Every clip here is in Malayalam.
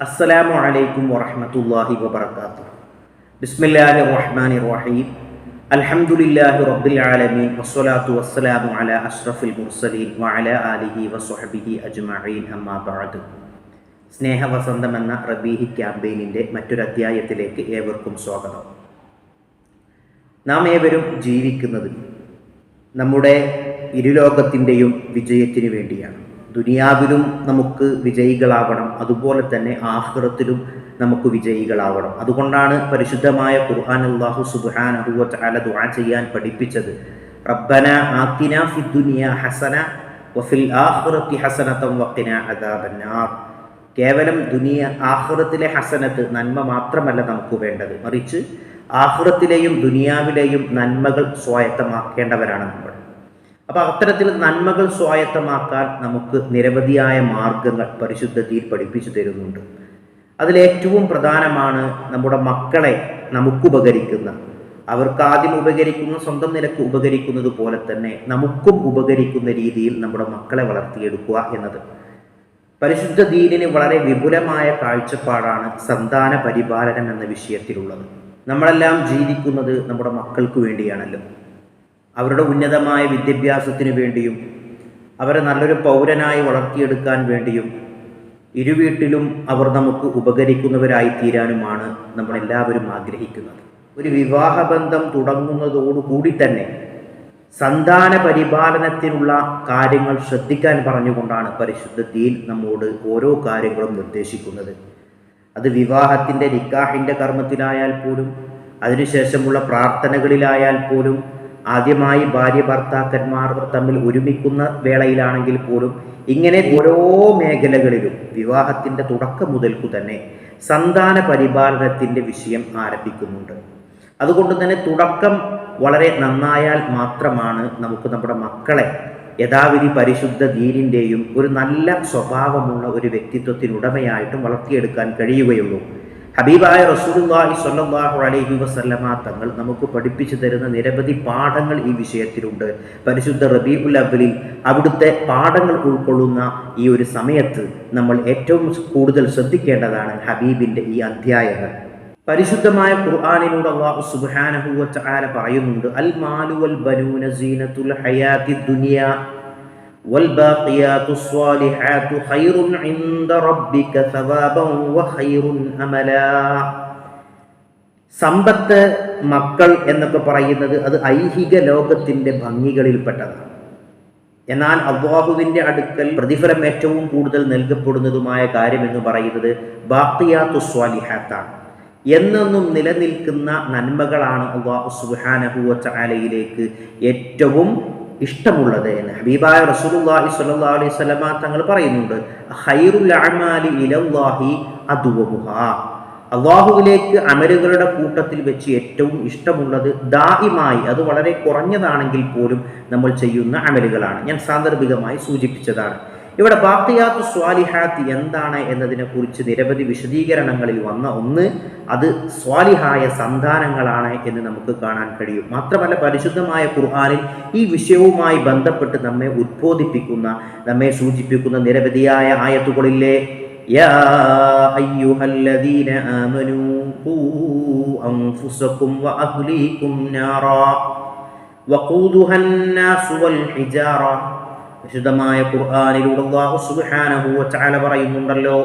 അസ്സലാമു അലൈക്കും വറഹ്മത്തുള്ളാഹി വബറകാതുഹു. ബിസ്മില്ലാഹിർ റഹ്മാനിർ റഹീം അൽഹംദുലില്ലാഹി റബ്ബിൽ ആലമീൻ. വസ്സലാത്തു വസ്സലാമു അലാ അഷ്റഫിൽ മുർസലീൻ വഅലാ ആലിഹി വസ്വഹബിഹി അജ്മഈൻ. അമ്മാ ബഅദ്. സ്നേഹവസന്തം എന്ന റബീഹി ക്യാമ്പയിനിന്റെ മറ്റൊരു അധ്യായത്തിലേക്ക് ഏവർക്കും സ്വാഗതം. നാം ഏവരും ജീവിക്കുന്നത് നമ്മുടെ ഇരുലോകത്തിന്റെയും വിജയത്തിനു വേണ്ടിയാണ്. ദുനിയാവിലും നമുക്ക് വിജയികളാവണം. അതുപോലെ തന്നെ ആഹ്റത്തിലും നമുക്ക് വിജയികളാവണം. അതുകൊണ്ടാണ് പരിശുദ്ധമായ ഖുർആൻ അള്ളാഹു സുബ്ഹാനഹു അഹുവല ദുആ ചെയ്യാൻ പഠിപ്പിച്ചത്. റബ്ബന ആത്തിന ഫി ദുനിയ ഹസന വഫിൽ ആഹ്റത്തി ഹസനത്തം വക്കിന അദാബന്നാർ. കേവലം ദുനിയ ആഹ്റത്തിലെ ഹസനത്ത് നന്മ മാത്രമല്ല നമുക്ക് വേണ്ടത്. മറിച്ച് ആഹ്റത്തിലെയും ദുനിയാവിലെയും നന്മകൾ സ്വായത്തമാക്കേണ്ടവരാണ് നമ്മൾ. അപ്പോൾ അത്തരത്തിൽ നന്മകൾ സ്വായത്തമാക്കാൻ നമുക്ക് നിരവധിയായ മാർഗങ്ങൾ പരിശുദ്ധത്തിൽ പഠിപ്പിച്ചു തരുന്നുണ്ട്. അതിലേറ്റവും പ്രധാനമാണ് നമ്മുടെ മക്കളെ നമുക്കുപകരിക്കുന്ന. അവർക്ക് ആദ്യം ഉപകരിക്കുന്ന സ്വന്തം നിലയ്ക്ക് ഉപകരിക്കുന്നത് പോലെ തന്നെ നമുക്കും ഉപകരിക്കുന്ന രീതിയിൽ നമ്മുടെ മക്കളെ വളർത്തിയെടുക്കുക എന്നത്. പരിശുദ്ധ ദീനിന് വളരെ വിപുലമായ കാഴ്ചപ്പാടാണ് സന്താന പരിപാലനം എന്ന വിഷയത്തിലുള്ളത്. നമ്മളെല്ലാം ജീവിക്കുന്നത് നമ്മുടെ മക്കൾക്ക് വേണ്ടിയാണല്ലോ. അവരുടെ ഉന്നതമായ വിദ്യാഭ്യാസത്തിന് വേണ്ടിയും അവരെ നല്ലൊരു പൗരനായി വളർത്തിയെടുക്കാൻ വേണ്ടിയും ഇരുവീട്ടിലും അവർ നമുക്ക് ഉപകരിക്കുന്നവരായി തീരാനുമാണ് നമ്മളെല്ലാവരും ആഗ്രഹിക്കുന്നത്. ഒരു വിവാഹബന്ധം തുടങ്ങുന്നതോടുകൂടി തന്നെ സന്താന പരിപാലനത്തിനുള്ള കാര്യങ്ങൾ ശ്രദ്ധിക്കാൻ പറഞ്ഞുകൊണ്ടാണ് പരിശുദ്ധ നമ്മോട് ഓരോ കാര്യങ്ങളും നിർദ്ദേശിക്കുന്നത്. അത് വിവാഹത്തിന്റെ നിക്കാഹിന്റെ കർമ്മത്തിലായാൽ പോലും അതിനുശേഷമുള്ള പ്രാർത്ഥനകളിലായാൽ പോലും ആദ്യമായി ഭാര്യ ഭർത്താക്കന്മാർ തമ്മിൽ ഒരുമിക്കുന്ന വേളയിലാണെങ്കിൽ പോലും ഇങ്ങനെ ഓരോ മേഖലകളിലും വിവാഹത്തിന്റെ തുടക്കം മുതൽക്കു തന്നെ സന്താന പരിപാലനത്തിന്റെ വിഷയം ആരംഭിക്കുന്നുണ്ട്. അതുകൊണ്ട് തന്നെ തുടക്കം വളരെ നന്നായാൽ മാത്രമാണ് നമുക്ക് നമ്മുടെ മക്കളെ യഥാവിധി പരിശുദ്ധ ദീനിന്റെയും ഒരു നല്ല സ്വഭാവമുള്ള ഒരു വ്യക്തിത്വത്തിനുടമയായിട്ടും വളർത്തിയെടുക്കാൻ കഴിയുകയുള്ളൂ. ഹബീബായ റസൂലുള്ളാഹി സ്വല്ലല്ലാഹു അലൈഹി വസല്ലമ തങ്ങൾ നമുക്ക് പഠിപ്പിച്ചു തരുന്ന നിരവധി പാഠങ്ങൾ ഈ വിഷയത്തിലുണ്ട്. പരിശുദ്ധ റബീഉൽ അവലിൽ അവിടുത്തെ പാഠങ്ങൾ ഉൾക്കൊള്ളുന്ന ഈ ഒരു സമയത്ത് നമ്മൾ ഏറ്റവും കൂടുതൽ ശ്രദ്ധിക്കേണ്ടതാണ് ഹബീബിന്റെ ഈ അധ്യായങ്ങൾ. പരിശുദ്ധമായ ഖുർആാനിലൂടെ അള്ളാഹു സുബ്ഹാനഹു വ തആല പറയുന്നുണ്ട് അൽ മാലു വൽ ബനൂന സീനത്തുൽ ഹയാത്തി ദുനിയ والباقيات الصالحات خير عند ربك ثوابا وخير أملا സമ്പത്ത് മക്കൾ എന്നൊക്കെ പറയുന്നത് അത് ഐഹിക ലോകത്തിൻ്റെ ഭംഗികളിൽപ്പെട്ടതാണ് എന്നാൽ അള്ളാഹുവിൻ്റെ അടുക്കൽ പ്രതിഫലം ഏറ്റവും കൂടുതൽ നൽകപ്പെടുന്നതുമായ കാര്യം എന്ന് പറയുന്നത് ബാക്കിയാത്തു സ്വാലിഹാത്താണ് എന്നെന്നും നിലനിൽക്കുന്ന നന്മകളാണ് അള്ളാഹു സുബാനഹുവ ചാലയിലേക്ക് ഏറ്റവും ഇഷ്ടമുള്ളത് എന്ന് ഹബീബായ റസൂലുള്ളാഹി സ്വല്ലല്ലാഹു അലൈഹി വസല്ലമ തങ്ങൾ പറയുന്നുണ്ട് ഖൈറുൽ അഅമാലി ഇലല്ലാഹി അദ്വമുഹ. അള്ളാഹുവിലേക്ക് അമലുകളുടെ കൂട്ടത്തിൽ വെച്ച് ഏറ്റവും ഇഷ്ടമുള്ളത് ദാഹിമായി അത് വളരെ കുറഞ്ഞതാണെങ്കിൽ പോലും നമ്മൾ ചെയ്യുന്ന അമലുകളാണ്. ഞാൻ സാന്ദർഭികമായി സൂചിപ്പിച്ചതാണ്. ഇവിടെ ബാക്കിയാത്തു സ്വാലിഹാത്ത് എന്താണ് എന്നതിനെ കുറിച്ച് നിരവധി വിശദീകരണങ്ങളിൽ വന്ന ഒന്ന് അത് സ്വാലിഹായ സന്താനങ്ങളാണ് എന്ന് നമുക്ക് കാണാൻ കഴിയും. മാത്രമല്ല പരിശുദ്ധമായ ഖുർആാനിൽ ഈ വിഷയവുമായി ബന്ധപ്പെട്ട് നമ്മെ ഉദ്ബോധിപ്പിക്കുന്ന നമ്മെ സൂചിപ്പിക്കുന്ന നിരവധിയായ ആയത്തുകളിലെ വിശുദ്ധമായ ഖുർആാനിലൂടെ അള്ളാഹു വ തആല പറയുന്നുണ്ടല്ലോ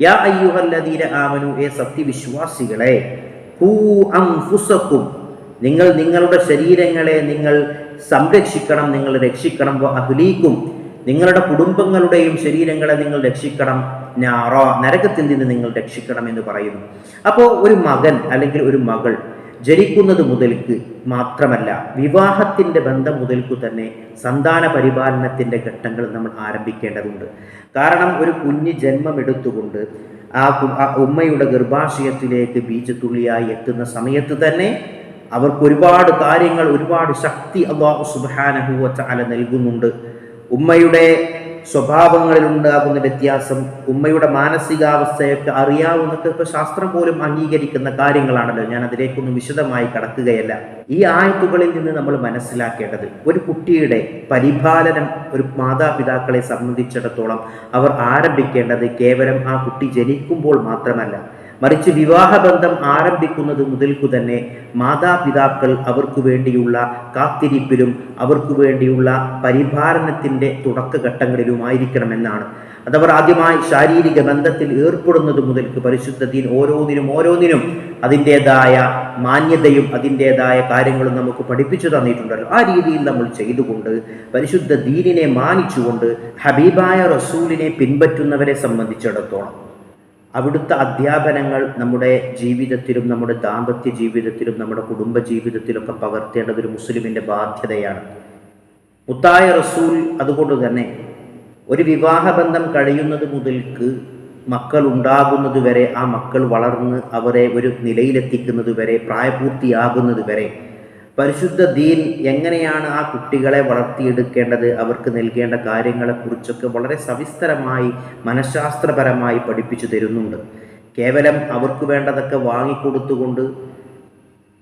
യാ അയ്യുഹല്ലദീന ആമനു ഏ സത്യവിശ്വാസികളെ ഹൂ നിങ്ങൾ നിങ്ങളുടെ ശരീരങ്ങളെ നിങ്ങൾ സംരക്ഷിക്കണം നിങ്ങൾ രക്ഷിക്കണം അഹ്ലീക്കും നിങ്ങളുടെ കുടുംബങ്ങളുടെയും ശരീരങ്ങളെ നിങ്ങൾ രക്ഷിക്കണം നാറോ നരകത്തിൽ നിന്ന് നിങ്ങൾ രക്ഷിക്കണം എന്ന് പറയുന്നു. അപ്പോൾ ഒരു മകൻ അല്ലെങ്കിൽ ഒരു മകൾ ജനിക്കുന്നത് മുതൽക്ക് മാത്രമല്ല വിവാഹത്തിന്റെ ബന്ധം മുതൽക്കു തന്നെ സന്താന പരിപാലനത്തിന്റെ ഘട്ടങ്ങൾ നമ്മൾ ആരംഭിക്കേണ്ടതുണ്ട്. കാരണം ഒരു കുഞ്ഞ് ജന്മമെടുത്തുകൊണ്ട് ആ ഉമ്മയുടെ ഗർഭാശയത്തിലേക്ക് ബീജത്തുള്ളിയായി എത്തുന്ന സമയത്ത് തന്നെ അവർക്ക് ഒരുപാട് കാര്യങ്ങൾ ഒരുപാട് ശക്തി അള്ളാഹു സുബാനഹുവ അല നൽകുന്നുണ്ട്. ഉമ്മയുടെ സ്വഭാവങ്ങളിൽ ഉണ്ടാകുന്ന വ്യത്യാസം ഉമ്മയുടെ മാനസികാവസ്ഥയൊക്കെ അറിയാവുന്നൊക്കെ ഇപ്പോൾ ശാസ്ത്രം പോലും അംഗീകരിക്കുന്ന കാര്യങ്ങളാണല്ലോ. ഞാൻ അതിലേക്കൊന്നും വിശദമായി കടക്കുകയല്ല. ഈ ആയത്തുകളിൽ നിന്ന് നമ്മൾ മനസ്സിലാക്കേണ്ടത് ഒരു കുട്ടിയുടെ പരിപാലനം ഒരു മാതാപിതാക്കളെ സംബന്ധിച്ചിടത്തോളം അവർ ആരംഭിക്കേണ്ടത് കേവലം ആ കുട്ടി ജനിക്കുമ്പോൾ മാത്രമല്ല. മറിച്ച് വിവാഹബന്ധം ആരംഭിക്കുന്നത് മുതൽക്കു തന്നെ മാതാപിതാക്കൾ അവർക്ക് വേണ്ടിയുള്ള കാത്തിരിപ്പിലും അവർക്ക് വേണ്ടിയുള്ള പരിപാലനത്തിന്റെ തുടക്കഘട്ടങ്ങളിലുമായിരിക്കണമെന്നാണ്. അതവർ ആദ്യമായി ശാരീരിക ബന്ധത്തിൽ ഏർപ്പെടുന്നത് മുതൽക്ക് പരിശുദ്ധ ദീൻ ഓരോന്നിനും ഓരോന്നിനും അതിന്റെതായ മാന്യതയും അതിന്റെതായ കാര്യങ്ങളും നമുക്ക് പഠിപ്പിച്ചു തന്നിട്ടുണ്ടല്ലോ. ആ രീതിയിൽ നമ്മൾ ചെയ്തുകൊണ്ട് പരിശുദ്ധ ദീനിനെ മാനിച്ചുകൊണ്ട് ഹബീബായ റസൂലിനെ പിൻപറ്റുന്നവരെ സംബന്ധിച്ചിടത്തോളം അവിടുത്തെ അധ്യാപനങ്ങൾ നമ്മുടെ ജീവിതത്തിലും നമ്മുടെ ദാമ്പത്യ ജീവിതത്തിലും നമ്മുടെ കുടുംബ ജീവിതത്തിലൊക്കെ പകർത്തേണ്ടത് ഒരു മുസ്ലിമിന്റെ ബാധ്യതയാണ്. മുത്തായ റസൂൽ അതുകൊണ്ട് തന്നെ ഒരു വിവാഹബന്ധം കഴിയുന്നത് മുതൽക്ക് മക്കൾ ഉണ്ടാകുന്നത് വരെ ആ മക്കൾ വളർന്ന് അവരെ ഒരു നിലയിലെത്തിക്കുന്നത് വരെ പ്രായപൂർത്തിയാകുന്നത് വരെ പരിശുദ്ധ ദീൻ എങ്ങനെയാണ് ആ കുട്ടികളെ വളർത്തിയെടുക്കേണ്ടത്? അവർക്ക് നൽകേണ്ട കാര്യങ്ങളെക്കുറിച്ചൊക്കെ വളരെ സവിസ്തരമായി മനഃശാസ്ത്രപരമായി പഠിപ്പിച്ചു തരുന്നുണ്ട്. കേവലം അവർക്ക് വേണ്ടതൊക്കെ വാങ്ങിക്കൊടുത്തുകൊണ്ട്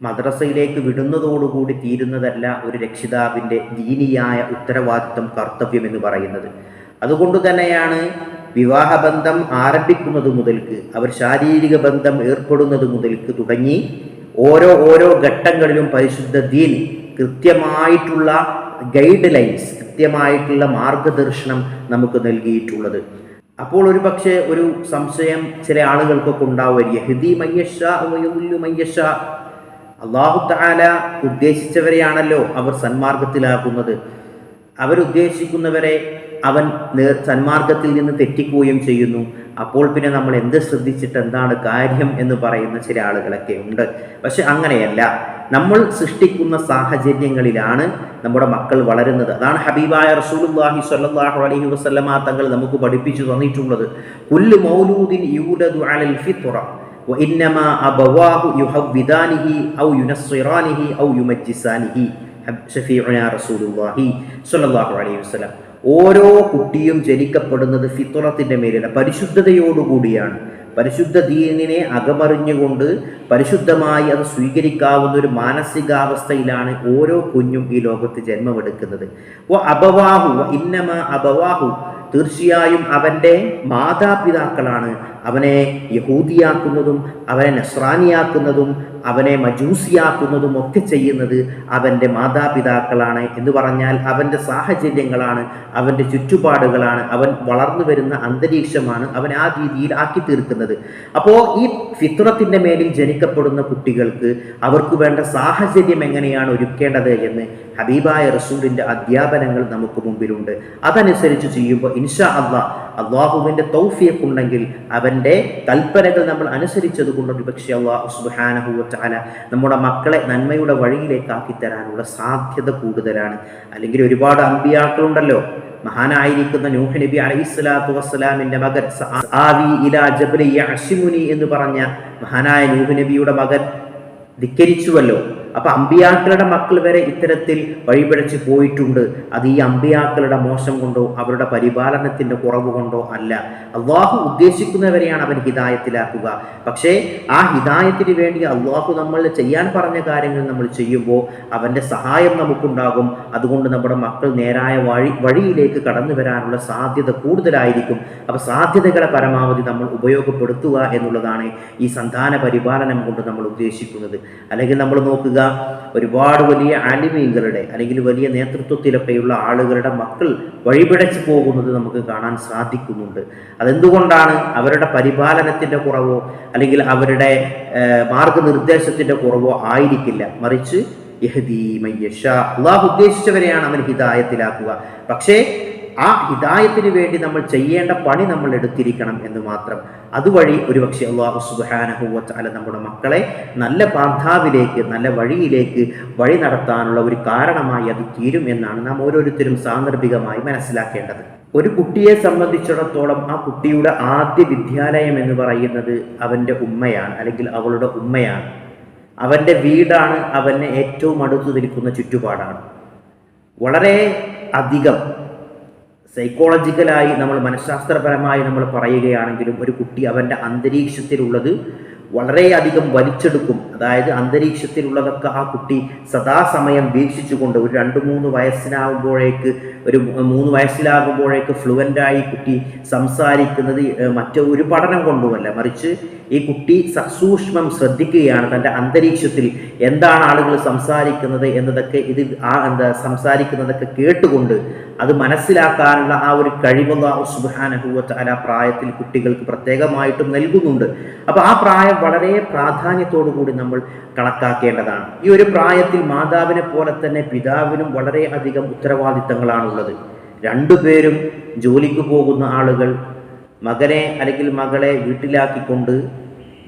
മദ്രസയിലേക്ക് വിടുന്നതോടുകൂടി തീരുന്നതല്ല ഒരു രക്ഷിതാവിന്റെ ദീനിയായ ഉത്തരവാദിത്വം കർത്തവ്യം എന്ന് പറയുന്നത്. അതുകൊണ്ട് തന്നെയാണ് വിവാഹബന്ധം ആരംഭിക്കുന്നത് മുതൽക്ക് അവർ ശാരീരിക ബന്ധം ഏർപ്പെടുന്നത് മുതൽക്ക് തുടങ്ങി ഓരോ ഓരോ ഘട്ടങ്ങളിലും പരിശുദ്ധ ദീൻ കൃത്യമായിട്ടുള്ള ഗൈഡ് ലൈൻസ് കൃത്യമായിട്ടുള്ള മാർഗദർശനം നമുക്ക് നൽകിയിട്ടുള്ളത്. അപ്പോൾ ഒരു പക്ഷേ ഒരു സംശയം ചില ആളുകൾക്കൊക്കെ ഉണ്ടാവുക യഹദി മയ്യഷ മയ്യഷ അള്ളാഹു താല ഉദ്ദേശിച്ചവരെയാണല്ലോ അവർ സന്മാർഗത്തിലാക്കുന്നത് അവരുദ്ദേശിക്കുന്നവരെ അവൻ നേർ സന്മാർഗത്തിൽ നിന്ന് തെറ്റിക്കുകയും ചെയ്യുന്നു അപ്പോൾ പിന്നെ നമ്മൾ എന്ത് ശ്രദ്ധിച്ചിട്ട് എന്താണ് കാര്യം എന്ന് പറയുന്ന ചില ആളുകളൊക്കെ ഉണ്ട് പക്ഷെ അങ്ങനെയല്ല നമ്മൾ സൃഷ്ടിക്കുന്ന സാഹചര്യങ്ങളിലാണ് നമ്മുടെ മക്കൾ വളരുന്നത് അതാണ് ഹബീബായ റസൂലുല്ലാഹി സ്വല്ലല്ലാഹു അലൈഹി വസല്ലമ തങ്ങൾ നമുക്ക് പഠിപ്പിച്ചു തന്നിട്ടുള്ളത് കുല്ലു മൗലൂദിൻ യൂലദു അലൽ ഫിത്ര وإنما أبواه يحودانه أو ينصرانه أو يمجسانه ഷഫീഉന റസൂലുള്ളാഹി സ്വല്ലല്ലാഹു അലൈഹി വസല്ലം ഓരോ കുട്ടിയും ജനിക്കപ്പെടുന്നത് ഫിത്തുറത്തിന്റെ മേലല്ല പരിശുദ്ധതയോടുകൂടിയാണ്. പരിശുദ്ധ ദീനിനെ അകമറിഞ്ഞുകൊണ്ട് പരിശുദ്ധമായി അത് സ്വീകരിക്കാവുന്ന ഒരു മാനസികാവസ്ഥയിലാണ് ഓരോ കുഞ്ഞും ഈ ലോകത്ത് ജന്മമെടുക്കുന്നത്. ഓ അബവാഹു ഇന്നമ അബവാഹു. തീർച്ചയായും അവന്റെ മാതാപിതാക്കളാണ് അവനെ യഹൂദിയാക്കുന്നതും അവനെ നസ്രാനിയാക്കുന്നതും അവനെ മജൂസിയാക്കുന്നതും ഒക്കെ ചെയ്യുന്നത് അവന്റെ മാതാപിതാക്കളാണ് എന്ന് പറഞ്ഞാൽ അവന്റെ സാഹചര്യങ്ങളാണ് അവന്റെ ചുറ്റുപാടുകളാണ് അവൻ വളർന്നു വരുന്ന അന്തരീക്ഷമാണ് അവൻ ആ രീതിയിൽ ആക്കി തീർക്കുന്നത്. അപ്പോൾ ഈ ഫിത്രത്തിന്റെ മേലിൽ ജനിക്കപ്പെടുന്ന കുട്ടികൾക്ക് അവർക്ക് വേണ്ട സാഹചര്യം എങ്ങനെയാണ് ഒരുക്കേണ്ടത് എന്ന് ഹബീബായ റസൂലിന്റെ അധ്യാപനങ്ങൾ നമുക്ക് മുമ്പിലുണ്ട്. അതനുസരിച്ച് ചെയ്യുമ്പോൾ ഇൻഷാ അള്ളാഹ് അള്ളാഹുവിന്റെ തൗഫിയക്കുണ്ടെങ്കിൽ അവന്റെ കൽപ്പനകൾ നമ്മൾ അനുസരിച്ചത് കൊണ്ട് പക്ഷേ അള്ളാഹു സുബാനഹുവ ചാല നമ്മുടെ മക്കളെ നന്മയുടെ വഴിയിലേക്ക് ആക്കിത്തരാനുള്ള സാധ്യത കൂടുതലാണ്. അല്ലെങ്കിൽ ഒരുപാട് അമ്പിയാക്കളുണ്ടല്ലോ. മഹാനായിരിക്കുന്ന നൂഹ് നബി അലൈഹി സ്വലാത്തു വസ്സലാമിന്റെ മകൻ എന്ന് പറഞ്ഞ മഹാനായ നൂഹ് നബിയുടെ മകൻ ധിക്കരിച്ചുവല്ലോ. അപ്പൊ അമ്പിയാക്കളുടെ മക്കൾ വരെ ഇത്തരത്തിൽ വഴിപിഴച്ച് പോയിട്ടുണ്ട്. അത് ഈ അമ്പിയാക്കളുടെ മോശം കൊണ്ടോ അവരുടെ പരിപാലനത്തിന്റെ കുറവ് കൊണ്ടോ അല്ല. അള്ളാഹു ഉദ്ദേശിക്കുന്നവരെയാണ് അവൻ ഹിതായത്തിലാക്കുക. പക്ഷേ ആ ഹിതായത്തിന് വേണ്ടി അള്ളാഹു നമ്മൾ ചെയ്യാൻ പറഞ്ഞ കാര്യങ്ങൾ നമ്മൾ ചെയ്യുമ്പോൾ അവന്റെ സഹായം നമുക്കുണ്ടാകും. അതുകൊണ്ട് നമ്മുടെ മക്കൾ നേരായ വഴി വഴിയിലേക്ക് കടന്നു വരാനുള്ള സാധ്യത കൂടുതലായിരിക്കും. അപ്പോൾ സാധ്യതകളെ പരമാവധി നമ്മൾ ഉപയോഗപ്പെടുത്തുക എന്നുള്ളതാണ് ഈ സന്താന പരിപാലനം കൊണ്ട് നമ്മൾ ഉദ്ദേശിക്കുന്നത്. അല്ലെങ്കിൽ നമ്മൾ നോക്കുക ഒരുപാട് വലിയ ആലിമീങ്ങളുടെ അല്ലെങ്കിൽ വലിയ നേതൃത്വത്തിലൊക്കെയുള്ള ആളുകളുടെ മക്കൾ വഴിപിടച്ചു പോകുന്നത് നമുക്ക് കാണാൻ സാധിക്കുന്നുണ്ട്. അതെന്തുകൊണ്ടാണ് അവരുടെ പരിപാലനത്തിന്റെ കുറവോ അല്ലെങ്കിൽ അവരുടെ മാർഗനിർദ്ദേശത്തിന്റെ കുറവോ ആയിരിക്കില്ല. മറിച്ച് യഹദീ മയ്യഷ അള്ളാഹു ഉദ്ദേശിച്ചവരെയാണ് അവൻ ഹിതായത്തിലാക്കുക പക്ഷേ ആ ഹിതായത്തിന് വേണ്ടി നമ്മൾ ചെയ്യേണ്ട പണി നമ്മൾ എടുത്തിരിക്കണം എന്ന് മാത്രം. അതുവഴി ഒരുപക്ഷെ അള്ളാഹു സുബാനഹുവല നമ്മുടെ മക്കളെ നല്ല പാന്താവിലേക്ക് നല്ല വഴിയിലേക്ക് വഴി നടത്താനുള്ള ഒരു കാരണമായി അത് തീരും എന്നാണ് നാം ഓരോരുത്തരും സാന്ദർഭികമായി മനസ്സിലാക്കേണ്ടത്. ഒരു കുട്ടിയെ സംബന്ധിച്ചിടത്തോളം ആ കുട്ടിയുടെ ആദ്യ വിദ്യാലയം എന്ന് പറയുന്നത് അവന്റെ ഉമ്മയാണ് അല്ലെങ്കിൽ അവളുടെ ഉമ്മയാണ്. അവന്റെ വീടാണ് അവനെ ഏറ്റവും അടുത്തു നിൽക്കുന്ന ചുറ്റുപാടാണ്. വളരെ അധികം സൈക്കോളജിക്കലായി നമ്മൾ മനഃശാസ്ത്രപരമായി നമ്മൾ പറയുകയാണെങ്കിലും ഒരു കുട്ടി അവന്റെ അന്തരീക്ഷത്തിലുള്ളത് വളരെയധികം വലിച്ചെടുക്കും. അതായത് അന്തരീക്ഷത്തിലുള്ളതൊക്കെ ആ കുട്ടി സദാസമയം വീക്ഷിച്ചുകൊണ്ട് ഒരു രണ്ട് മൂന്ന് വയസ്സിനാകുമ്പോഴേക്ക് ഒരു മൂന്ന് വയസ്സിലാകുമ്പോഴേക്ക് ഫ്ലുവന്റായി കുട്ടി സംസാരിക്കുന്നത് മറ്റൊരു പഠനം കൊണ്ടുമല്ല. മറിച്ച് ഈ കുട്ടി സസൂക്ഷ്മം ശ്രദ്ധിക്കുകയാണ്. തന്റെ അന്തരീക്ഷത്തിൽ എന്താണ് ആളുകൾ സംസാരിക്കുന്നത് എന്നതൊക്കെ ഇത് ആ എന്താ സംസാരിക്കുന്നതൊക്കെ കേട്ടുകൊണ്ട് അത് മനസ്സിലാക്കാനുള്ള ആ ഒരു കഴിവുള്ള സുബാനഹുവത്ത് അല പ്രായത്തിൽ കുട്ടികൾക്ക് പ്രത്യേകമായിട്ടും നൽകുന്നുണ്ട്. അപ്പോൾ ആ പ്രായം വളരെ പ്രാധാന്യത്തോടു കൂടി നമ്മൾ കണക്കാക്കേണ്ടതാണ്. ഈ ഒരു പ്രായത്തിൽ മാതാവിനെ പോലെ തന്നെ പിതാവിനും വളരെ അധികം ഉത്തരവാദിത്തങ്ങളാണുള്ളത്. രണ്ടുപേരും ജോലിക്ക് പോകുന്ന ആളുകൾ മകനെ അല്ലെങ്കിൽ മകളെ വീട്ടിലാക്കിക്കൊണ്ട്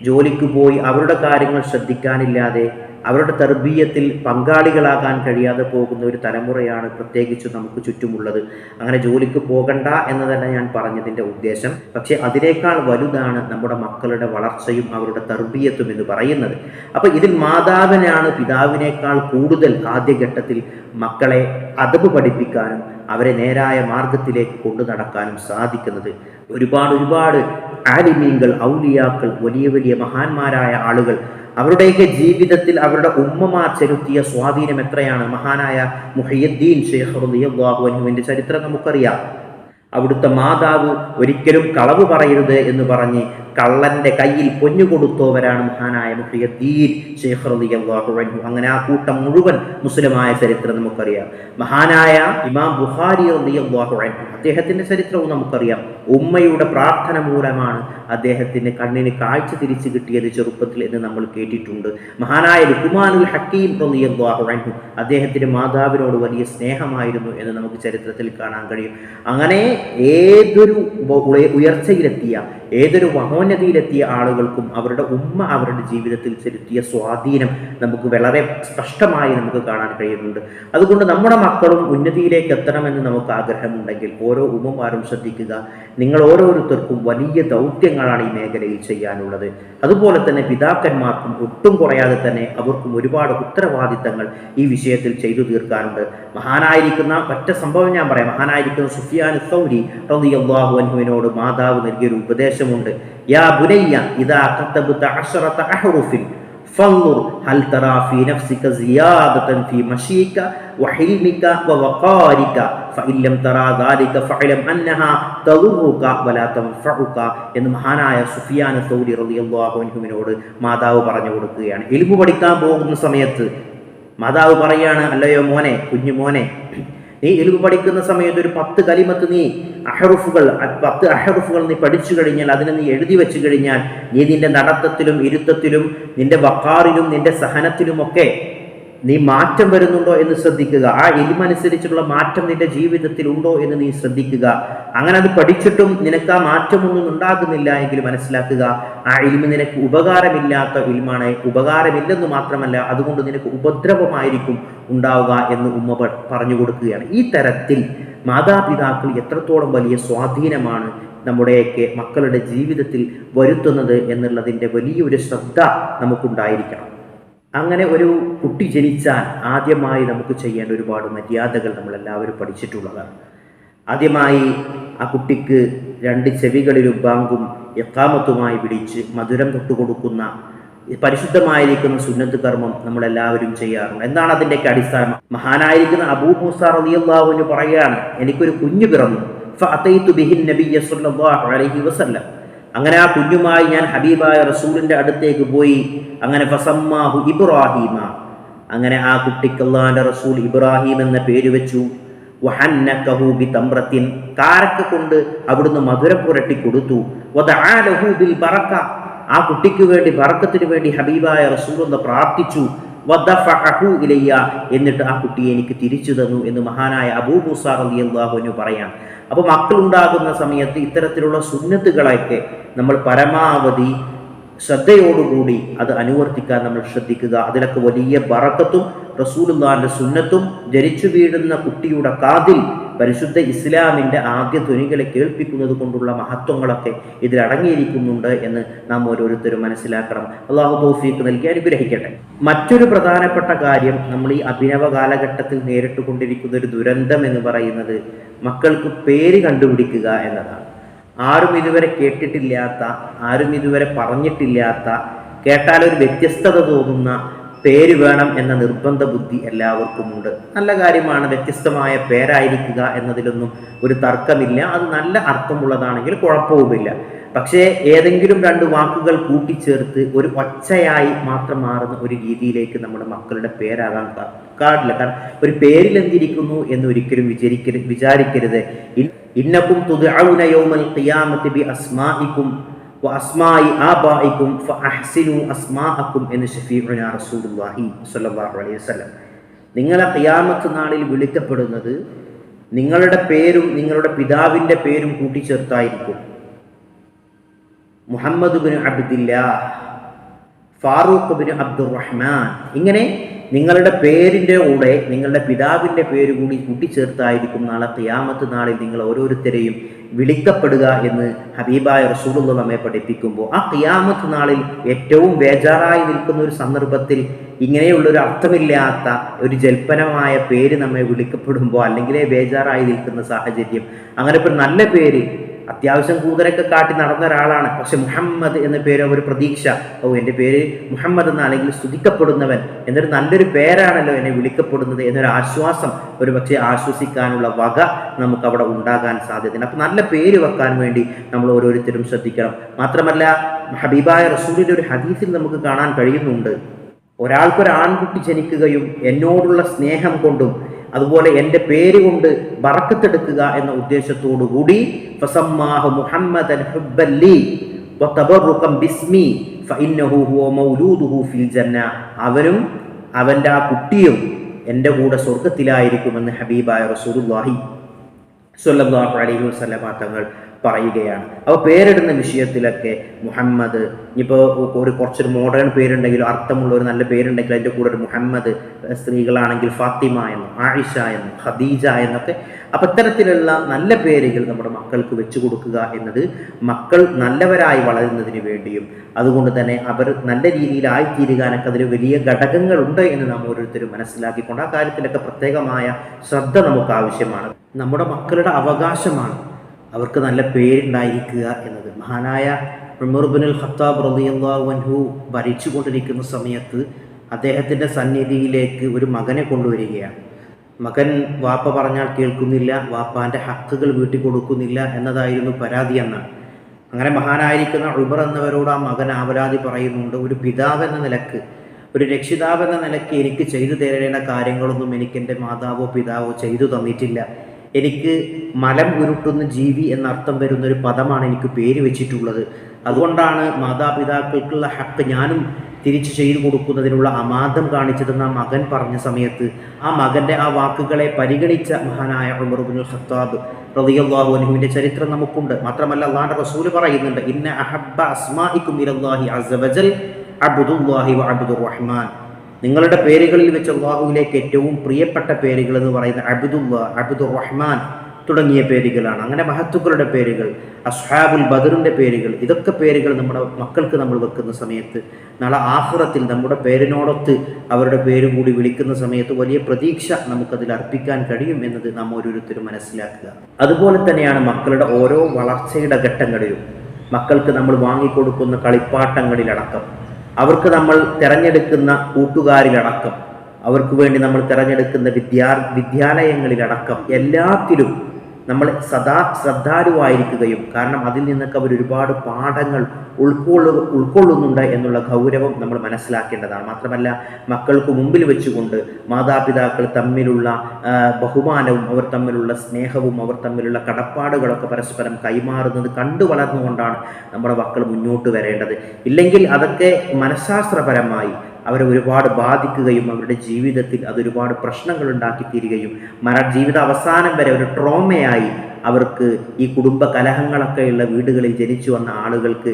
ജോലിക്ക് പോയി അവരുടെ കാര്യങ്ങൾ ശ്രദ്ധിക്കാനില്ലാതെ അവരുടെ തർബീയത്തിൽ പങ്കാളികളാകാൻ കഴിയാതെ പോകുന്ന ഒരു തലമുറയാണ് പ്രത്യേകിച്ച് നമുക്ക് ചുറ്റുമുള്ളത്. അങ്ങനെ ജോലിക്ക് പോകണ്ട എന്ന് തന്നെ ഞാൻ പറഞ്ഞതിന്റെ ഉദ്ദേശം. പക്ഷേ അതിനേക്കാൾ വലുതാണ് നമ്മുടെ മക്കളുടെ വളർച്ചയും അവരുടെ തർബീയത്തും എന്ന് പറയുന്നത്. അപ്പോൾ ഇതിൽ മാതാവിനാണ് പിതാവിനേക്കാൾ കൂടുതൽ ആദ്യഘട്ടത്തിൽ മക്കളെ അതവ് പഠിപ്പിക്കാനും അവരെ നേരായ മാർഗത്തിലേക്ക് കൊണ്ടു നടക്കാനും സാധിക്കുന്നത്. ഒരുപാട് ഒരുപാട് ആലിമീങ്ങൾ ഔലിയാക്കൾ വലിയ വലിയ മഹാന്മാരായ ആളുകൾ. അവരുടെയൊക്കെ ജീവിതത്തിൽ അവരുടെ ഉമ്മമാർ ചെലുത്തിയ സ്വാധീനം എത്രയാണ്? മഹാനായ മുഹയ്യദ്ദീൻ ഷെയ്ഖ് അൻഹുവിന്റെ ചരിത്രം നമുക്കറിയാം. അവിടുത്തെ മാതാവ് ഒരിക്കലും കളവ് പറയരുത് എന്ന് പറഞ്ഞ് കള്ളന്റെ കയ്യിൽ പൊന്നു കൊടുത്തവരാണ് മഹാനായ മുഹിയദ്ദീൻ ഷെയ്ഖ് റളിയല്ലാഹു അൻഹു. അങ്ങനെ ആ കൂട്ടം മുഴുവൻ മുസ്ലിമായ ചരിത്രം നമുക്കറിയാം. മഹാനായ ഇമാം ബുഖാരി റളിയല്ലാഹു അൻഹു. അദ്ദേഹത്തിന്റെ ചരിത്രവും നമുക്കറിയാം. ഉമ്മയുടെ പ്രാർത്ഥന മൂലമാണ് അദ്ദേഹത്തിന് കണ്ണിന് കാഴ്ച തിരിച്ചു കിട്ടിയത് ചെറുപ്പത്തിൽ എന്ന് നമ്മൾ കേട്ടിട്ടുണ്ട്. മഹാനായ ലുക്കുമാനുൽ ഹക്കീം റളിയല്ലാഹു അൻഹു അദ്ദേഹത്തിന്റെ മാതാവിനോട് വലിയ സ്നേഹമായിരുന്നു എന്ന് നമുക്ക് ചരിത്രത്തിൽ കാണാൻ കഴിയും. അങ്ങനെ ഏതൊരു ഉയർച്ചയിലെത്തിയ ഏതൊരു മഹോന്നതിയിലെത്തിയ ആളുകൾക്കും അവരുടെ ഉമ്മ അവരുടെ ജീവിതത്തിൽ ചെലുത്തിയ സ്വാധീനം നമുക്ക് വളരെ സ്പഷ്ടമായി നമുക്ക് കാണാൻ കഴിയുന്നുണ്ട്. അതുകൊണ്ട് നമ്മുടെ മക്കളും ഉന്നതിയിലേക്ക് എത്തണമെന്ന് നമുക്ക് ആഗ്രഹമുണ്ടെങ്കിൽ ഓരോ ഉമ്മമാരും ശ്രദ്ധിക്കുക. നിങ്ങൾ ഓരോരുത്തർക്കും വലിയ ദൗത്യങ്ങളാണ് ഈ മേഖലയിൽ ചെയ്യാനുള്ളത്. അതുപോലെ തന്നെ പിതാക്കന്മാർക്കും ഒട്ടും കുറയാതെ തന്നെ അവർക്കും ഒരുപാട് ഉത്തരവാദിത്തങ്ങൾ ഈ വിഷയത്തിൽ ചെയ്തു തീർക്കാനുണ്ട്. മഹാനായിരിക്കുന്ന ഒറ്റ സംഭവം ഞാൻ പറയാം. മഹാനായിരിക്കുന്ന സുഫിയാൻ സൗരി റളിയല്ലാഹു അൻഹുവിനോട് മാതാവ് നൽകിയൊരു ഉപദേശമുണ്ട്. യാ ബുനയ്യ ഇദാ കതബത അശറത അഹ്റുഫിൻ فانظر هل ترى في نفسك زيادة في مشيك وحلمك ووقارك فإن لم ترى ذلك فاعلم أنها تضرك ولا تنفعك എന്ന് മഹാനായ സുഫിയാൻ സൗരി റളിയല്ലാഹു അൻഹുവിനോട് മാതാവ് പറഞ്ഞു കൊടുക്കുകയാണ് എലുമ്പ് പഠിക്കാൻ പോകുന്ന സമയത്ത് മാതാവ് പറയാണ് അല്ലയോ മോനെ കുഞ്ഞു മോനെ നീ എലുമ്പ് പഠിക്കുന്ന സമയത്ത് ഒരു പത്ത് കലിമത്ത് നീ അഹറുഫുകൾ പത്ത് അഹറുഫുകൾ നീ പഠിച്ചു കഴിഞ്ഞാൽ അതിനെ നീ എഴുതി വെച്ചു കഴിഞ്ഞാൽ നീ നിന്റെ നടത്തത്തിലും ഇരുത്തത്തിലും നിന്റെ വക്കാറിലും നിന്റെ സഹനത്തിലുമൊക്കെ നീ മാറ്റം വരുന്നുണ്ടോ എന്ന് ശ്രദ്ധിക്കുക. ആ എലിമനുസരിച്ചുള്ള മാറ്റം നിന്റെ ജീവിതത്തിൽ ഉണ്ടോ എന്ന് നീ ശ്രദ്ധിക്കുക. അങ്ങനെ അത് പഠിച്ചിട്ടും നിനക്ക് ആ മാറ്റമൊന്നും ഉണ്ടാകുന്നില്ല എങ്കിൽ മനസ്സിലാക്കുക ആ ഇൽമ നിനക്ക് ഉപകാരമില്ലാത്ത ഇൽമാണ് ഉപകാരമില്ലെന്ന് മാത്രമല്ല അതുകൊണ്ട് നിനക്ക് ഉപദ്രവമായിരിക്കും ഉണ്ടാവുക എന്ന് ഉമ്മ പറഞ്ഞു കൊടുക്കുകയാണ്. ഈ തരത്തിൽ മാതാപിതാക്കൾ എത്രത്തോളം വലിയ സ്വാധീനമാണ് നമ്മുടെയൊക്കെ മക്കളുടെ ജീവിതത്തിൽ വരുത്തുന്നത് എന്നുള്ളതിന്റെ വലിയൊരു ശ്രദ്ധ നമുക്കുണ്ടായിരിക്കണം. അങ്ങനെ ഒരു കുട്ടി ജനിച്ചാൽ ആദ്യമായി നമുക്ക് ചെയ്യേണ്ട ഒരുപാട് മര്യാദകൾ നമ്മളെല്ലാവരും പഠിച്ചിട്ടുള്ളതാണ്. ആദ്യമായി ആ കുട്ടിക്ക് രണ്ട് ചെവികളിലും ബാങ്കും എക്കാമത്തുമായി പിടിച്ച് മധുരം തൊട്ടുകൊടുക്കുന്ന പരിശുദ്ധമായിരിക്കുന്ന സുന്നത്ത് കർമ്മം നമ്മളെല്ലാവരും ചെയ്യാറുണ്ട്. എന്താണ് അതിന്റെയൊക്കെ അടിസ്ഥാനം. മഹാനായിരിക്കുന്ന അബൂ മൂസ റളിയല്ലാഹുവിന് പറയുകയാണ് എനിക്കൊരു കുഞ്ഞു പിറന്നു. ഫഅതൈതു ബിഹിൻ നബിയ്യ സല്ലല്ലാഹു അലൈഹി വസല്ലം. അങ്ങനെ ആ കുഞ്ഞുമായി ഞാൻ ഹബീബായ റസൂലിന്റെ അടുത്തേക്ക് പോയി. അങ്ങനെ ഫസമ്മാഹു ഇബ്രാഹീമ. അങ്ങനെ ആ കുട്ടിക്ക് അള്ളാന്റെ റസൂൽ ഇബ്രാഹിം എന്ന പേര് വെച്ചു. വഹന്നകഹു ബിതംറത്തിൻ കാരക്ക കൊണ്ട് അവിടുന്ന് മധുരം പുരട്ടി കൊടുത്തു. ബിൽ ആ കുട്ടിക്ക് വേണ്ടി ബറക്കത്തിന് വേണ്ടി ഹബീബായ റസൂൽ എന്ന് പ്രാർത്ഥിച്ചു. ഇലയ്യ. എന്നിട്ട് ആ കുട്ടിയെ എനിക്ക് തിരിച്ചു തന്നു എന്ന് മഹാനായ അബൂ മൂസ റളിയല്ലാഹു അൻഹു പറയാം. അപ്പോൾ മക്കളുണ്ടാകുന്ന സമയത്ത് ഇത്തരത്തിലുള്ള സുന്നത്തുകളൊക്കെ നമ്മൾ പരമാവധി ശ്രദ്ധയോടുകൂടി അത് അനുവർത്തിക്കാൻ നമ്മൾ ശ്രദ്ധിക്കുക. അതിലൊക്കെ വലിയ ബറക്കത്തും റസൂലുള്ളാന്റെ സുന്നത്തും ജനിച്ചു വീഴുന്ന കുട്ടിയുടെ കാതിൽ പരിശുദ്ധ ഇസ്ലാമിന്റെ ആദ്യ ധ്വനികളെ കേൾപ്പിക്കുന്നത് കൊണ്ടുള്ള മഹത്വങ്ങളൊക്കെ ഇതിലടങ്ങിയിരിക്കുന്നുണ്ട് എന്ന് നാം ഓരോരുത്തരും മനസ്സിലാക്കണം. അള്ളാഹു തൗഫീഖ് നൽകി അനുഗ്രഹിക്കട്ടെ. മറ്റൊരു പ്രധാനപ്പെട്ട കാര്യം നമ്മൾ ഈ അഭിനവ കാലഘട്ടത്തിൽ നേരിട്ട് കൊണ്ടിരിക്കുന്ന ഒരു ദുരന്തം എന്ന് പറയുന്നത് മക്കൾക്ക് പേര് കണ്ടുപിടിക്കുക എന്നതാണ്. ആരും ഇതുവരെ കേട്ടിട്ടില്ലാത്ത ആരും ഇതുവരെ പറഞ്ഞിട്ടില്ലാത്ത കേട്ടാൽ ഒരു വ്യത്യസ്തത തോന്നുന്ന പേര് വേണം എന്ന നിർബന്ധ ബുദ്ധി എല്ലാവർക്കുമുണ്ട് നല്ല കാര്യമാണ് വ്യത്യസ്തമായ പേരായിരിക്കുക എന്നതിലൊന്നും ഒരു തർക്കമില്ല. അത് നല്ല അർത്ഥമുള്ളതാണെങ്കിൽ കുഴപ്പവുമില്ല. പക്ഷേ ഏതെങ്കിലും രണ്ട് വാക്കുകൾ കൂട്ടിച്ചേർത്ത് ഒരു ഒച്ചയായി മാത്രം മാറുന്ന ഒരു രീതിയിലേക്ക് നമ്മുടെ മക്കളുടെ പേരാകാൻ കാടില്ല. കാരണം ഒരു പേരിൽ എന്തിരിക്കുന്നു എന്ന് ഒരിക്കലും വിചാരിക്കരുത്. വിചാരിക്കരുത് ഇന്നക്കും യൗമൽ അസ്മായി അസ്മാഅക്കും റസൂലുള്ളാഹി അലൈഹി വസല്ലം. നിങ്ങളെ ഖിയാമത്ത് നാളിൽ വിളിക്കപ്പെടുന്നത് നിങ്ങളുടെ പേരും നിങ്ങളുടെ പിതാവിന്റെ പേരും കൂട്ടിച്ചേർത്തായിരിക്കും. മുഹമ്മദ് ബിൻ അബ്ദില്ല ഫാറൂഖ് ബിൻ അബ്ദുറഹ്മാൻ. ഇങ്ങനെ നിങ്ങളുടെ പേരിന്റെ കൂടെ നിങ്ങളുടെ പിതാവിന്റെ പേര് കൂടി കൂട്ടിച്ചേർത്തായിരിക്കും നാളെ ഖിയാമത്ത് നാളിൽ നിങ്ങൾ ഓരോരുത്തരെയും വിളിക്കപ്പെടുക എന്ന് ഹബീബായ റസൂലുള്ള നമ്മെ പഠിപ്പിക്കുമ്പോൾ ആ ഖിയാമത്ത് നാളിൽ ഏറ്റവും ബേജാറായി നിൽക്കുന്ന ഒരു സന്ദർഭത്തിൽ ഇങ്ങനെയുള്ളൊരു അർത്ഥമില്ലാത്ത ഒരു ജൽപ്പനമായ പേര് നമ്മെ വിളിക്കപ്പെടുമ്പോൾ അല്ലെങ്കിൽ ബേജാറായി നിൽക്കുന്ന സാഹചര്യം അങ്ങനെ ഇപ്പോൾ നല്ല പേര് അത്യാവശ്യം കൂതരൊക്കെ കാട്ടി നടന്ന ഒരാളാണ്. പക്ഷെ മുഹമ്മദ് എന്ന പേര് ഒരു പ്രതീക്ഷ. ഓ എന്റെ പേര് മുഹമ്മദ് എന്ന അല്ലെങ്കിൽ സ്തുതിക്കപ്പെടുന്നവൻ എന്നൊരു നല്ലൊരു പേരാണല്ലോ എന്നെ വിളിക്കപ്പെടുന്നത് എന്നൊരു ആശ്വാസം ഒരു പക്ഷേ ആശ്വസിക്കാനുള്ള വക നമുക്ക് അവിടെ ഉണ്ടാകാൻ സാധ്യതയുണ്ട്. അപ്പം നല്ല പേര് വെക്കാൻ വേണ്ടി നമ്മൾ ഓരോരുത്തരും ശ്രദ്ധിക്കണം. മാത്രമല്ല ഹബീബായ റസൂലിന്റെ ഒരു ഹദീസിൽ നമുക്ക് കാണാൻ കഴിയുന്നുണ്ട്. ഒരാൾക്കൊരു ആൺകുട്ടി ജനിക്കുകയും എന്നോടുള്ള സ്നേഹം കൊണ്ടും അതുപോലെ എന്റെ പേര് കൊണ്ട് ബറക്കത്തെടുക്കുക എന്ന ഉദ്ദേശത്തോടു കൂടി ഫസമ്മാഹു മുഹമ്മദൻ ഹുബ്ബല്ലി വതബറുകം ബിസ്മി ഫഇന്നഹു ഹുവ മൗലൂദുഹു ഫിൽ ജന്ന. അവനും അവന്റെ ആ കുട്ടിയും എന്റെ കൂടെ സ്വർഗത്തിലായിരിക്കുമെന്ന് ഹബീബായ റസൂലുള്ളാഹി സ്വല്ലല്ലാഹു അലൈഹി വസല്ലമ തങ്ങൾ പറയുകയാണ്. അപ്പോൾ പേരിടുന്ന വിഷയത്തിലൊക്കെ മുഹമ്മദ് ഇനിയിപ്പോൾ ഒരു കുറച്ചൊരു മോഡേൺ പേരുണ്ടെങ്കിലും അർത്ഥമുള്ള ഒരു നല്ല പേരുണ്ടെങ്കിൽ അതിന്റെ കൂടെ ഒരു മുഹമ്മദ് സ്ത്രീകളാണെങ്കിൽ ഫാത്തിമ എന്നും ആയിഷ എന്നും ഖദീജ എന്നൊക്കെ അപ്പം ഇത്തരത്തിലുള്ള നല്ല പേരുകൾ നമ്മുടെ മക്കൾക്ക് വെച്ചു കൊടുക്കുക എന്നത് മക്കൾ നല്ലവരായി വളരുന്നതിന് വേണ്ടിയും അതുകൊണ്ട് തന്നെ അവർ നല്ല രീതിയിലായിത്തീരുകാനൊക്കെ അതിൽ വലിയ ഘടകങ്ങളുണ്ട് എന്ന് നാം ഓരോരുത്തരും മനസ്സിലാക്കിക്കൊണ്ട് ആ കാര്യത്തിലൊക്കെ പ്രത്യേകമായ ശ്രദ്ധ നമുക്ക് ആവശ്യമാണ്. നമ്മുടെ മക്കളുടെ അവകാശമാണ്. അവർക്ക് നല്ല പേരുണ്ടായിരിക്കുക എന്നത്. മഹാനായ ഉമർബിനുൽ ഖത്താബ് റളിയല്ലാഹു അൻഹു ഭരിച്ചുകൊണ്ടിരിക്കുന്ന സമയത്ത് അദ്ദേഹത്തിന്റെ സന്നിധിയിലേക്ക് ഒരു മകനെ കൊണ്ടുവരികയാണ്. മകൻ വാപ്പ പറഞ്ഞാൽ കേൾക്കുന്നില്ല വാപ്പാന്റെ ഹക്കുകൾ വീട്ടിൽ കൊടുക്കുന്നില്ല എന്നതായിരുന്നു പരാതി എന്നാണ് അങ്ങനെ മഹാനായിരിക്കുന്ന ഉബർ എന്നവരോട് ആ മകൻ ആപരാതി പറയുന്നുണ്ട് ഒരു പിതാവ് എന്ന നിലയ്ക്ക് ഒരു രക്ഷിതാവ് എന്ന നിലയ്ക്ക് എനിക്ക് ചെയ്തു തരേണ്ട കാര്യങ്ങളൊന്നും എനിക്ക് എന്റെ മാതാവോ പിതാവോ ചെയ്തു തന്നിട്ടില്ല. എനിക്ക് മലം ഉരുട്ടുന്ന ജീവി എന്നർത്ഥം വരുന്ന ഒരു പദമാണ് എനിക്ക് പേര് വെച്ചിട്ടുള്ളത്. അതുകൊണ്ടാണ് മാതാപിതാക്കൾക്കുള്ള ഹക്ക് ഞാനും തിരിച്ചു ചെയ്തു കൊടുക്കുന്നതിനുള്ള അമാദം കാണിച്ചതെന്ന് ആ മകൻ പറഞ്ഞ സമയത്ത് ആ മകന്റെ ആ വാക്കുകളെ പരിഗണിച്ച മഹാനായ ഉമർബുൽ ഖത്താബ് റളിയല്ലാഹു ചരിത്രം നമുക്കുണ്ട്. മാത്രമല്ല അള്ളാഹുന്റെ റസൂൽ പറയുന്നുണ്ട് ഇന്ന അഹബ്ബ അസ്മാഇക്കും ഇലല്ലാഹി അസ്സ വജൽ അബ്ദുല്ലാഹി വ അബ്ദുർ റഹ്മാൻ. നിങ്ങളുടെ പേരുകളിൽ വെച്ച് അള്ളാഹുവിലേക്ക് ഏറ്റവും പ്രിയപ്പെട്ട പേരുകൾ എന്ന് പറയുന്ന അബ്ദുല്ല അബ്ദുർ റഹ്മാൻ തുടങ്ങിയ പേരുകളാണ്. അങ്ങനെ മഹത്തുക്കളുടെ പേരുകൾ അസ്ഹാബുൽ ബദറിന്റെ പേരുകൾ ഇതൊക്കെ പേരുകൾ നമ്മുടെ മക്കൾക്ക് നമ്മൾ വെക്കുന്ന സമയത്ത് നാളെ ആഹ്റത്തിൽ നമ്മുടെ പേരിനോടൊത്ത് അവരുടെ പേരും കൂടി വിളിക്കുന്ന സമയത്ത് വലിയ പ്രതീക്ഷ നമുക്കതിൽ അർപ്പിക്കാൻ കഴിയും എന്നത് നാം ഓരോരുത്തരും മനസ്സിലാക്കുക. അതുപോലെ തന്നെയാണ് മക്കളുടെ ഓരോ വളർച്ചയുടെ ഘട്ടങ്ങളിലും മക്കൾക്ക് നമ്മൾ വാങ്ങിക്കൊടുക്കുന്ന കളിപ്പാട്ടങ്ങളിലടക്കം. അവർക്ക് നമ്മൾ തിരഞ്ഞെടുക്കുന്ന കൂട്ടുകാരിലടക്കം. അവർക്ക് വേണ്ടി നമ്മൾ തിരഞ്ഞെടുക്കുന്ന വിദ്യാ വിദ്യാലയങ്ങളിലടക്കം എല്ലാത്തിലും നമ്മൾ സദാ ശ്രദ്ധാലുവായിരിക്കുകയും കാരണം അതിൽ നിന്നൊക്കെ അവർ ഒരുപാട് പാഠങ്ങൾ ഉൾക്കൊള്ളു ഉൾക്കൊള്ളുന്നുണ്ട് എന്നുള്ള ഗൗരവം നമ്മൾ മനസ്സിലാക്കേണ്ടതാണ്. മാത്രമല്ല മക്കൾക്ക് മുമ്പിൽ വെച്ചുകൊണ്ട് മാതാപിതാക്കൾ തമ്മിലുള്ള ബഹുമാനവും അവർ തമ്മിലുള്ള സ്നേഹവും അവർ തമ്മിലുള്ള കടപ്പാടുകളൊക്കെ പരസ്പരം കൈമാറുന്നത് കണ്ടു വളർന്നുകൊണ്ടാണ് നമ്മുടെ മക്കൾ മുന്നോട്ട് വരേണ്ടത്. ഇല്ലെങ്കിൽ അതൊക്കെ മനഃശാസ്ത്രപരമായി അവരെ ഒരുപാട് ബാധിക്കുകയും അവരുടെ ജീവിതത്തിൽ അതൊരുപാട് പ്രശ്നങ്ങൾ ഉണ്ടാക്കി തീരുകയും മര ജീവിത അവസാനം വരെ ഒരു ട്രോമയായി അവർക്ക് ഈ കുടുംബ കലഹങ്ങളൊക്കെയുള്ള വീടുകളിൽ ജനിച്ചു വന്ന ആളുകൾക്ക്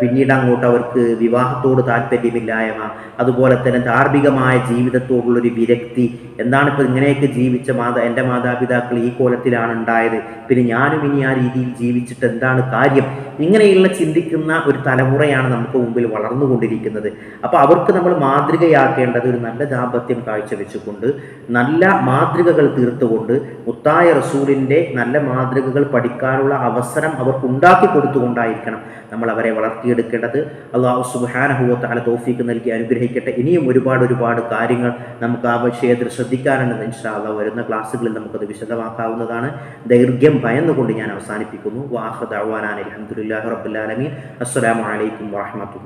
പിന്നീട് അങ്ങോട്ട് അവർക്ക് വിവാഹത്തോട് താല്പര്യമില്ലായ്മ അതുപോലെ തന്നെ ധാർമ്മികമായ ജീവിതത്തോടുള്ളൊരു വിരക്തി. എന്താണ് ഇപ്പോൾ ഇങ്ങനെയൊക്കെ ജീവിച്ച മാതാ എന്റെ മാതാപിതാക്കൾ ഈ കോലത്തിലാണ് ഉണ്ടായത്. പിന്നെ ഞാനും ഇനി ആ രീതിയിൽ ജീവിച്ചിട്ട് എന്താണ് കാര്യം? ഇങ്ങനെയുള്ള ചിന്തിക്കുന്ന ഒരു തലമുറയാണ് നമുക്ക് മുമ്പിൽ വളർന്നുകൊണ്ടിരിക്കുന്നത്. അപ്പോൾ അവർക്ക് നമ്മൾ മാതൃകയാക്കേണ്ടത് ഒരു നല്ല ദാമ്പത്യം കാഴ്ചവെച്ചുകൊണ്ട് നല്ല മാതൃകകൾ തീർത്തുകൊണ്ട് മുത്തായ റസൂലിന്റെ നല്ല മാതൃകകൾ പഠിക്കാനുള്ള അവസരം അവർക്ക് ഉണ്ടാക്കി കൊടുത്തുകൊണ്ടായിരിക്കണം നമ്മൾ അവരെ വളർത്തിയെടുക്കേണ്ടത്. അള്ളാഹു സുബാനഹുവത്ത് അല തോഫിക്ക് നൽകി അനുഗ്രഹിക്കട്ടെ. ഇനിയും ഒരുപാട് ഒരുപാട് കാര്യങ്ങൾ നമുക്ക് ആ വിഷയത്തിൽ ശ്രദ്ധിക്കാനുണ്ടെന്ന് ഇൻഷാല്ല വരുന്ന ക്ലാസ്സുകളിൽ നമുക്കത് വിശദമാക്കാവുന്നതാണ്. ദൈർഘ്യം ഭയന്നുകൊണ്ട് ഞാൻ അവസാനിപ്പിക്കുന്നു. വാഹദ് അഹ്വാനാൻ അലഹമുല്ലാ റബ്ബുലാലമീൻ അസ്സലാമു അലൈക്കും വാഹമത്തുള്ള